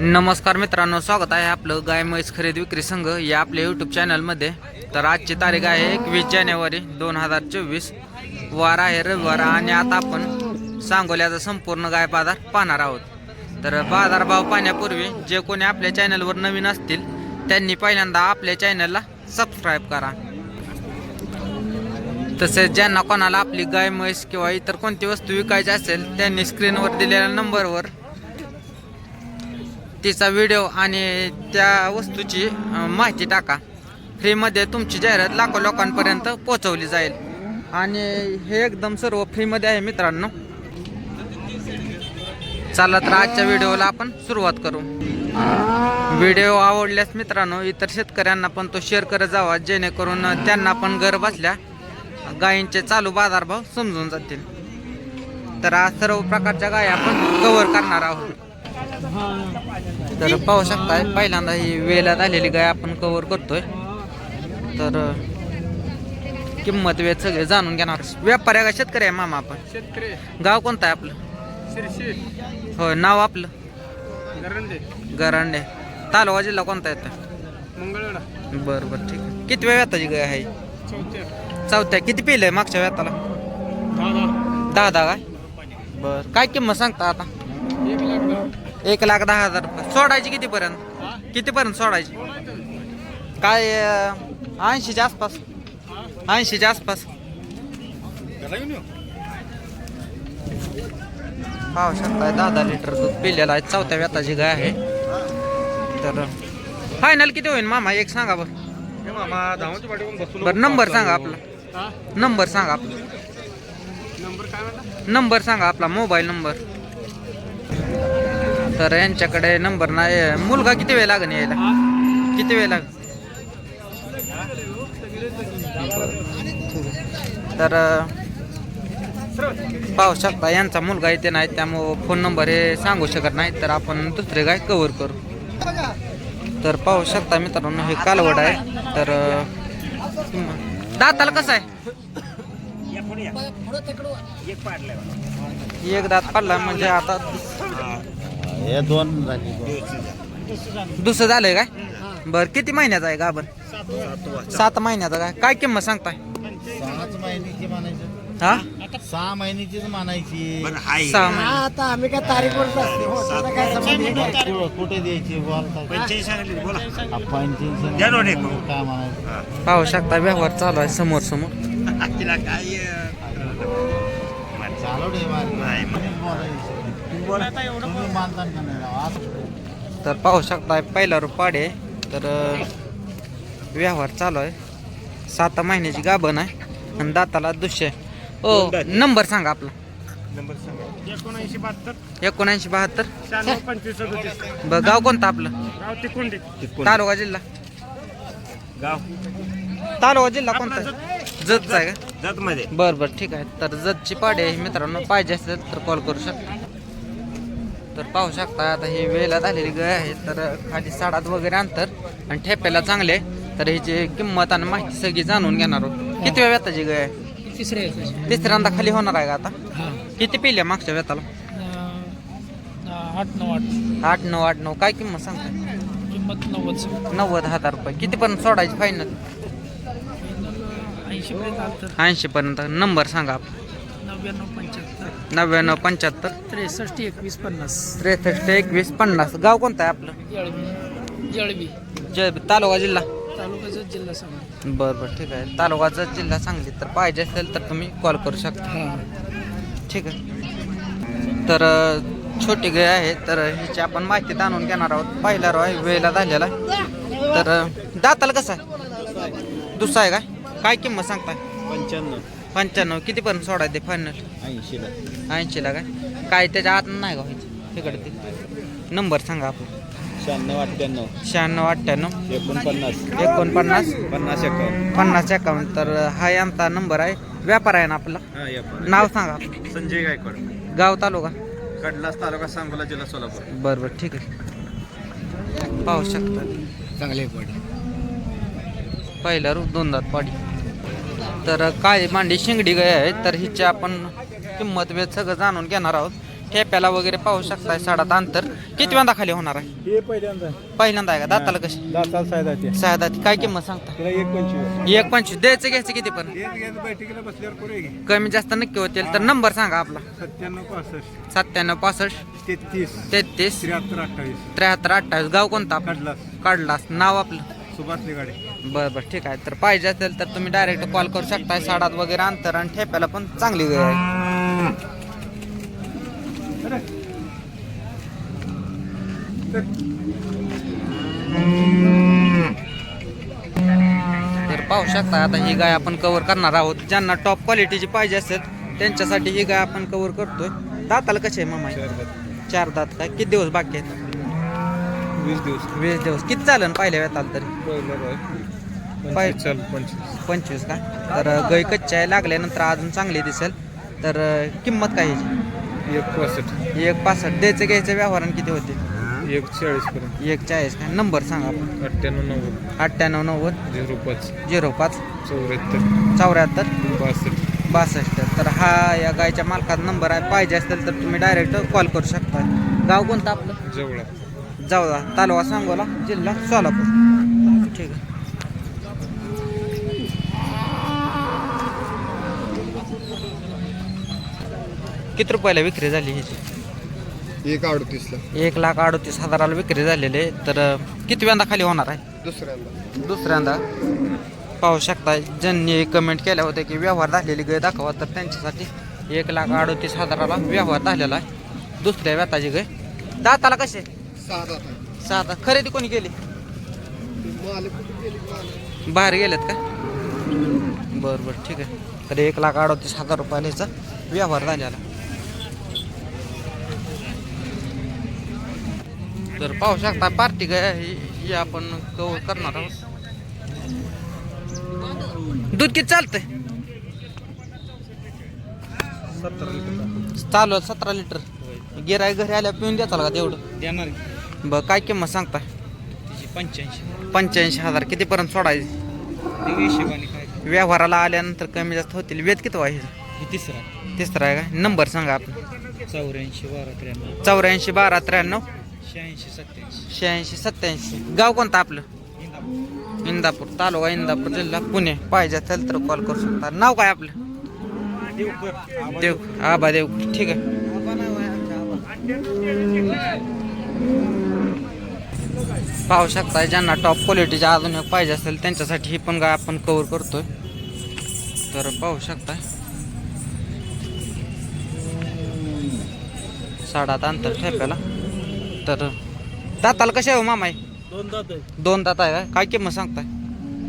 नमस्कार मित्रांनो स्वागत आहे आपलं गाय म्हैस खरेदी विक्री संघ या आपल्या यूट्यूब चॅनलमध्ये तर आजची तारीख आहे एकवीस जानेवारी दोन हजार चोवीस. वार आहे रविवार आणि आता आपण सांगोल्याचा संपूर्ण गाय बाजार पाहणार आहोत. तर बाजारभाव पाहण्यापूर्वी जे कोणी आपल्या चॅनलवर नवीन असतील त्यांनी पहिल्यांदा आपल्या चॅनलला सबस्क्राईब करा. तसेच ज्यांना कोणाला आपली गाय म्हैस किंवा इतर कोणती वस्तू विकायची असेल त्यांनी स्क्रीनवर दिलेल्या नंबरवर तिचा व्हिडिओ आणि त्या वस्तूची माहिती टाका. फ्रीमध्ये तुमची जाहिरात लाखो लोकांपर्यंत पोहोचवली जाईल. आणि हे एकदम सर्व फ्रीमध्ये आहे मित्रांनो. चला तर आजच्या व्हिडिओला आपण सुरुवात करू. व्हिडिओ आवडल्यास मित्रांनो इतर शेतकऱ्यांना पण तो शेअर करत जावा जेणेकरून त्यांना पण घर बसल्या गायींचे चालू बाजारभाव समजून जातील. तर आज सर्व प्रकारच्या गाय आपण कव्हर करणार आहोत. तर पाहू शकताय पहिल्यांदा ही वेलात आलेली गाय आपण कव्हर करतोय. तर किंमत वेळ सगळे जाणून घेणार. व्यापारी का शेतकरी आहे मामा आपण? शेतकरी. गाव कोणतं आहे आपलं? होय नाव आपलं? गरंडे. गरांडे. तालुका जिल्हा कोणता येतं मंगळवेढा. बरं बरं ठीक आहे. किती वेळ व्याताची गाय आहे? चौथ्या. किती पिलं आहे मागच्या व्याताला दहा दहा काय? बरं काय किंमत सांगता आता? एक लाख दहा हजार सोडायची कितीपर्यंत? कितीपर्यंत सोडायची. काय ऐंशीच्या आसपास? ऐंशीच्या आसपास? पाहू शकताय दहा दहा लिटर दूध पिलेलं आहे. चौथ्या व्याताची गाय आहे. तर फायनल किती होईल मामा? एक सांगा बरं. हे बरं नंबर सांगा आपला? नंबर सांगा आपला. नंबर सांगा आपला मोबाईल नंबर तर यांच्याकडे नंबर नाही मुलगा किती वेळ लागेल यायला? किती वेळ लागेल? तर पाहू शकता यांचा मुलगा इथे नाही त्यामुळं फोन नंबर हे सांगू शकत नाही. तर आपण दुसरे गाय कव्हर करू? तर पाहू शकता मित्रांनो हे कालवड आहे. तर दाताला कसं आहे? एक दात पडला म्हणजे आता हे दोन झाली. दुसरं झालंय काय? बर किती महिन्याचा आहे गाभण? सात महिन्याचा काय? काय किंमत सांगताय? सहाच महिन्याची म्हणायची. हा? सहा महिन्याचीच म्हणायची. सहा महिने. आता आम्ही काय तारीखवर असते हो. कु- कुठे द्यायची काय म्हणायचं? पाहू शकता व्यवहार चालू आहे समोर समोर. चालू दे तर पाहू शकता पहिला रुपाडे तर अं, व्यवहार चालू आहे. सात महिन्याची गाभण आहे आणि दाताला दुसरे ओ नंबर सांगा आपला. एकोणऐंशी बहात्तर. एकोणऐंशी बहात्तर गाव कोणतं आपलं? गाव तिकुंडी तालुका जिल्हा. गाव तालुका जिल्हा कोणता आहे? जतचा आहे का? जत मध्ये बरं बरं ठीक आहे. तर जतची पाडी आहे मित्रांनो पाहिजे असेल तर कॉल करू शकता. तर पाहू शकता आता ही वेळेला झालेली गाय आहे तर खाली साडात वगैरे अंतर आणि ठेप्याला चांगले तर ह्याची किंमत आणि माहिती सगळी जाणून घेणार आहोत. किती वेळ व्यताची गाय आहे? तिसरे. तिसऱ्यांदा खाली होणार आहे का आता? हा. किती पिल्या मागच्या व्यताला? अं, आठ नऊ आठ. आठ नऊ आठ नऊ. काय किंमत सांगता किंमत नव्वद नव्वद हजार रुपये. कितीपर्यंत सोडायची फायनल ऐंशी पर्यंत नंबर सांगा. आपला. नव्याण्णव पंच्याहत्तर. नव्याण्णव पंच्याहत्तर. त्रेसष्ट एकवीस पन्नास. त्रेसष्ट एकवीस पन्नास. गाव कोणतं आहे आपलं? जळवी जळवी जय तालुका जिल्हा? तालुक्याचा जिल्हा सांगा बरं बरं. ठीक आहे. तालुकाचा जिल्हा सांगली. तर पाहिजे असेल तर तुम्ही कॉल करू शकता. हा. ठीक आहे. तर छोटी गाय आहे. तर हिची आपण माहिती जाणून घेणार आहोत. पहिला रो आहे वेळेला झालेला. तर दाताला कसं आहे? दुसरा आहे काय काय किंमत सांगताय? पंच्याण्णव. पंच्याण्णव. कितीपर्यंत सोडायचे फायनल ऐंशीला. ऐंशीला काय? काय त्याच्या आत नाही का व्हायचं? तिकडे ते. नंबर सांगा आपण. शहाण्णव अठ्ठ्याण्णव. शहाण्णव अठ्ठ्याण्णव. एकोणपन्नास. एकोणपन्नास? पन्नास एकावन्न. पन्नास अकाउंट तर हा आमचा नंबर आहे. व्यापार आहे ना आपला? हा या पण. नाव सांगा संजय गायकवाड. गाव तालुका? कडलास तालुका सांगोला जिल्हा सोलापूर. बरं बरं. ठीक आहे. पाहू शकता. चांगले पड. पहिला रूप दोन दात पाडी. तर काळी मांडी शिंगडी गाय आहे तर हिची आपण किंमत वेळ सगळं जाणून घेणार आहोत. ठेप्याला वगैरे पाहू शकताय साडात अंतर. किती वेळा खाली होणार आहे? हे पहिल्यांदा पहिल्यांदा आहे का? दाताला कशी? दाताल सायदा ते सहा दाती काय किंमत सांगता? तिला एक पंचवीस. एक पंचवीस. द्यायचं घ्यायचं किती पण? एक घ्यायचं बैठकीला बसल्यावर करू घे. कमी जास्त नक्की होतील. तर नंबर सांगा आपला. सत्त्याण्णव पासष्ट. सत्त्याण्णव पासष्ट. तेहतीस. तेहतीस. त्र्याहत्तर अठ्ठावीस. त्र्याहत्तर अठ्ठावीस. गाव कोणतं काढलास काढलास नाव आपलं? सुभाष गाडी बरं बरं ठीक आहे. तर पाहिजे असेल तर तुम्ही डायरेक्ट कॉल करू शकताय. साडात वगैरे अंतर आणि ठेप्याला पण चांगली वेळ आहे. तर पाहू शकता आता ही गाय आपण कव्हर करणार आहोत. ज्यांना टॉप क्वालिटीची पाहिजे असेल त्यांच्यासाठी ही गाय आपण कव्हर करतोय. दाताला कसे आहे मामा? चार दात. काय? किती दिवस बाकी आहेत? वीस दिवस. वीस दिवस. किती चालन पहिल्या वेळात तरी? चल पंचवीस. पंचवीस का? तर गाय कच्ची आहे लागल्यानंतर अजून चांगली दिसेल. तर किंमत काय याची? एक पासष्ट. एक पासष्ट. द्यायचं घ्यायचं व्यवहारानं किती होते? एक चाळीस पर्यंत. एक चाळीस काय नंबर सांगा आपण. अठ्ठ्याण्णव नव्वद. अठ्ठ्याण्णव नव्वद. झिरो पाच. झिरो पाच. चौऱ्याहत्तर. चौऱ्याहत्तर. बासष्ट. बासष्ट. तर हा या गायच्या मालकाचा नंबर आहे. पाहिजे असेल तर तुम्ही डायरेक्ट कॉल करू शकता. गाव कोणतं आपलं? जवळा. जाऊला तालुका सांगोला जिल्हा सोलापूर. ठीक आहे. किती रुपयाला विक्री झाली ह्याची एक अडतीसला. एक लाख अडतीस हजाराला विक्री झालेली आहे. तर किती वेळा खाली होणार आहे? दुसऱ्यांदा. दुसऱ्यांदा? पाहू शकता ज्यांनी कमेंट केल्या होत्या की व्यवहार झालेली गाय दाखवा तर त्यांच्यासाठी एक लाख अडतीस हजाराला व्यवहार झालेला आहे. दुसऱ्या व्यताची गाय. दाताला कसे? सहा दात खरेदी कोणी केली? कुठे गेली? बाहेर गेलेत का? बरं बरं. ठीक आहे. तर एक लाख अडतीस हजार रुपयाला ह्याचा व्यवहार झालेला तर पाहू शकता पार्टी काय ही ही आपण कव्हर करणार आहोत. दूध किती चालतंय? चालू सतरा लिटर. गिराय घरी आल्या पिऊन देताल का तेवढं? देणार बरं काय किंमत सांगता पंच्याऐंशी. पंच्याऐंशी हजार. कितीपर्यंत सोडायची? व्यवहाराला आल्यानंतर कमी जास्त होतील. वेद किती हे तिसरा. तिसरा आहे का? नंबर सांगा आपण. चौऱ्याऐंशी बारा त्र्याण्णव. चौऱ्याऐंशी बारा त्र्याण्णव. शहाऐंशी सत्याऐंशी शहाऐंशी सत्याऐंशी गाव कोणतं आपलं? इंदापूर. तालुका इंदापूर जिल्हा पुणे. पाहिजे असेल तर कॉल करू शकता. नाव काय आपलं? देव आबा देव ठीक आहे. पाहू शकता ज्यांना टॉप क्वालिटीच्या अजून एक पाहिजे असेल त्यांच्यासाठी ही पण गाय आपण कव्हर करतोय. तर पाहू शकता साडात अंतर ठेप्याला तर दाताला कसे आहे हो मामाई? दोन दात आहे दोन दात आहे का? काय किंमत सांगताय?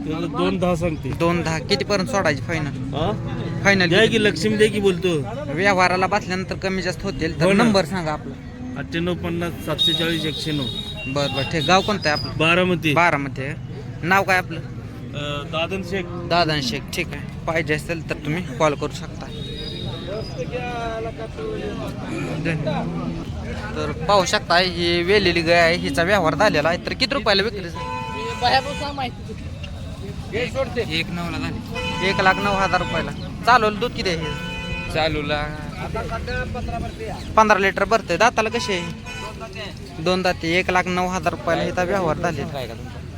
त्याला दोन दहा सांगते. दोन दहा. कितीपर्यंत सोडायची फायनल हा? फायनल द्या की लक्ष्मी द्या की बोलतो. व्यवहाराला बसल्यानंतर कमी जास्त होतील हो तर ना. नंबर सांगा आपला. अठ्ठ्याण्णव पन्नास सातशे चाळीस एकशे नऊ बर बर. ठीक गाव कोणतं आहे आपलं? बारामती. बारामध्ये आहे. नाव काय आपलं? अं, दादन शेख. दादा शेख. ठीक आहे. पाहिजे असेल तर तुम्ही कॉल करू शकता. तर पाहू शकता ही वेलेली गाय आहे हिचा व्यवहार झालेला आहे. तर किती रुपयाला विक्री एक नऊला झाली. एक लाख नऊ हजार रुपयाला. चालू दूध किती आहे? चालूला. पंधरा लिटर भरते दाताला कसे आहे? दोन दाते. एक लाख नऊ हजार रुपयाला हिचा व्यवहार झालेला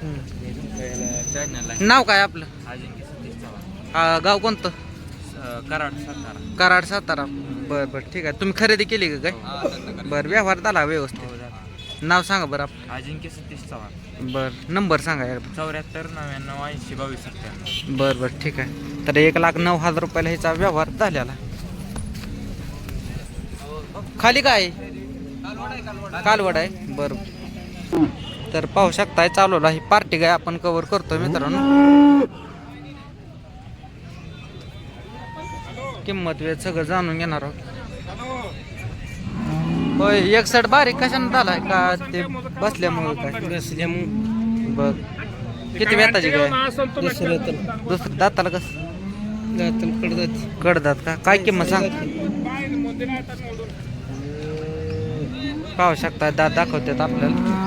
हम्म. नाव काय आपलं? गाव कोणतं? कराड सातारा. कराड सातारा. बर बर ठीक आहे. तुम्ही खरेदी केली का काय? बर व्यवहार झाला व्यवस्थित. नाव सांगा बरं आपलं अजिंक्य सतीश चव्हाण. बर नंबर सांगा एकदा. चौऱ्याहत्तर नव्याण्णव ऐंशी बावीस सत्त्याण्णव. बर बर ठीक आहे. तर एक लाख नऊ हजार रुपयाला ह्याचा व्यवहार झालेला. खाली काय? कालवड आहे. बर. तर पाहू शकताय चालू ही पार्टी काय आपण कव्हर करतोय मित्रांनो. किंमत वेळ सगळं जाणून घेणार आहोत. होय एक साईड बारीक कशाने झालाय का ते बसल्यामुळे काय? बसल्यामुळे. बघ किती वेताची काय दुसरं दाताला कस? कडदात का? काय किंमत सांग? पाहू शकता दात दाखवतात आपल्याला.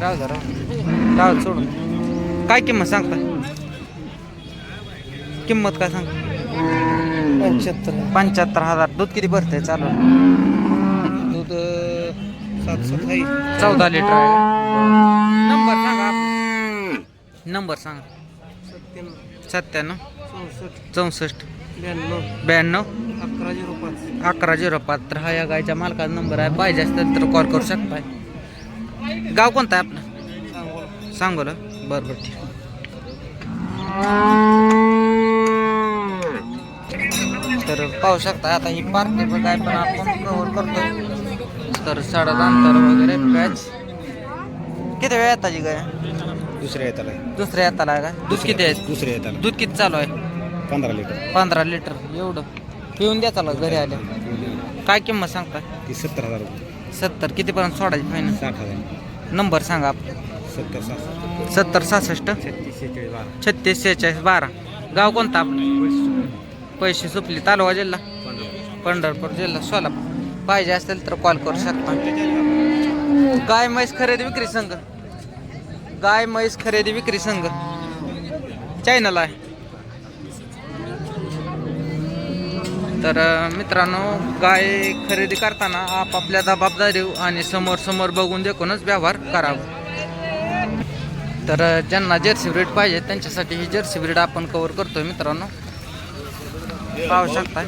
राहू राहू दे, सोडून काय किंमत सांगता? किंमत काय सांग पंच्याहत्तर. पंच्याहत्तर हजार. दूध किती भरतंय? चालू दूध सात सात आहे. चौदा लिटर आहे. नंबर सांगा. नंबर सांगा. सत्त्याण्णव. चौसष्ट. चौसष्ट. ब्याण्णव. ब्याण्णव. अकरा झिरो पाच. अकरा झिरो पाच. तर हा या गायच्या मालकाचा नंबर आहे. पाहिजे असेल तर कॉल करू शकताय. गाव कोणतं आहे आपलं? सांगोला. बरं बरं ठीक. तर पाहू शकता आता ही पार्टी बघ आहे पण आपण कव्हर करतोय तर सडा अंतर वगैरे पॅच किती वेळ येताची गाय दुसऱ्या येताला. दुसऱ्या येताला आहे का? दूध किती आहे? दुसऱ्या येताला. दूध किती चालू आहे? पंधरा लिटर. पंधरा लिटर. एवढं. पिऊन द्या चालू घरी आल्या. काय किंमत सांगता? ती सत्तर हजार रुपये. सत्तर. कितीपर्यंत सोडायची फायनल साठ हजार. नंबर सांगा. आपला सत्तर सात सत्तर सहासष्ट? छत्तीस शेहेचाळीस बारा. छत्तीस सेहेचाळीस बारा. गाव कोणता आपलं? पैसे सुपली. तालुका जिल्हा? पंढरपूर. जिल्हा. सोलापूर. पाहिजे असेल तर कॉल करू शकता. गाय म्हैस खरेदी विक्री संघ. गाय म्हैस खरेदी विक्री संघ. चॅनल आहे. तर अं, मित्रांनो गाय खरेदी करताना आपापल्या जबाबदारी आणि समोर समोर बघून देखूनच व्यवहार करावा. तर ज्यांना जर्सी ब्रीड पाहिजे त्यांच्यासाठी ही जर्सी ब्रीड आपण कव्हर करतोय मित्रांनो. पाहू शकता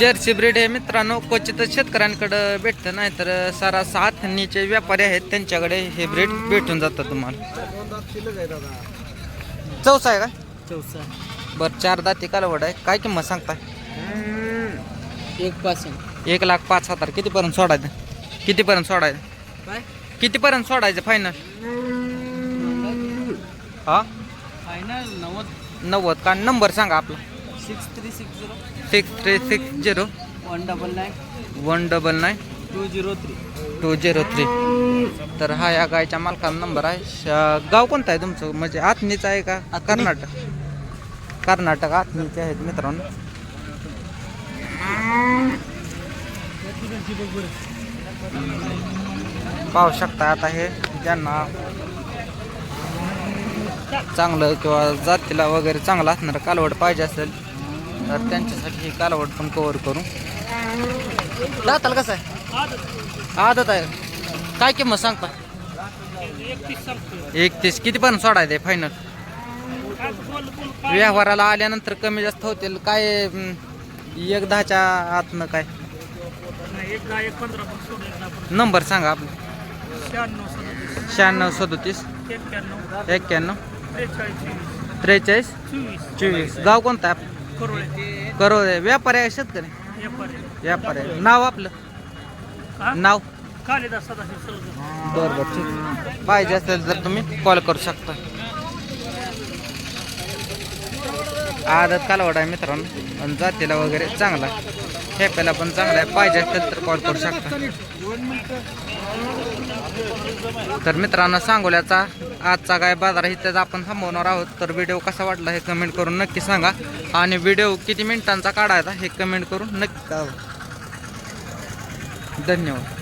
जर्सी ब्रीड हे मित्रांनो क्वचितच शेतकऱ्यांकडे भेटतं नाही तर सारा सात नीचे व्यापारी आहेत त्यांच्याकडे हे ब्रीड भेटून जातं तुम्हाला. चौसा आहे का? चौसा. बरं चार दाती कालवड आहे. काय किंमत सांगताय? एक पासून. एक लाख पाच हजार. कितीपर्यंत सोडायचं? कितीपर्यंत सोडायचं? काय? कितीपर्यंत सोडायचं फायनल हा? फायनल नव्वद. नव्वद. का? नंबर सांगा आपला. Six three six zero six three six zero one double nine one double nine two zero three two zero three तर हा या गायच्या मालकाचा नंबर आहे. गाव कोणतं आहे तुमचं? म्हणजे आतनीचं आहे का? कर्नाटक. कर्नाटक आतनीचे आहेत मित्रांनो. पाहू शकता आता हे ज्यांना चांगलं किंवा जातीला वगैरे चांगलं असणारं कालवड पाहिजे असेल तर त्यांच्यासाठी ही कालवड पण कव्हर करू. दाताल कसं आहे? आदत आहे. काय किंमत सांगता? एकतीस किती पण सोडायचं फायनल व्यवहाराला आल्यानंतर कमी जास्त होतील. काय एक दहाच्या आतनं काय? नंबर सांगा आपला. शहाण्णव सदोतीस. एक्क्याण्णव. त्रेचाळीस. चोवीस. गाव कोणतं? आहे? करोळे. व्यापारी आहे शेतकरी? व्यापारी. आहे नाव आपलं? नाव? बरं बरं. ठीक. पाहिजे असेल तर तुम्ही कॉल करू शकता. आदत कालवड आहे मित्रांनो. आणि जातीला वगैरे चांगला. खेप्याला पण चांगला आहे. पाहिजे असेल तर कॉल करू शकता. तर मित्रांनो सांगोल्याचा आजचा काय बाजार इथेच आपण थांबवणार आहोत. तर व्हिडिओ कसा वाटला हे कमेंट करून नक्की सांगा. आणि व्हिडिओ किती मिनिटांचा काढायचा हे कमेंट करून नक्की कळवा. धन्यवाद.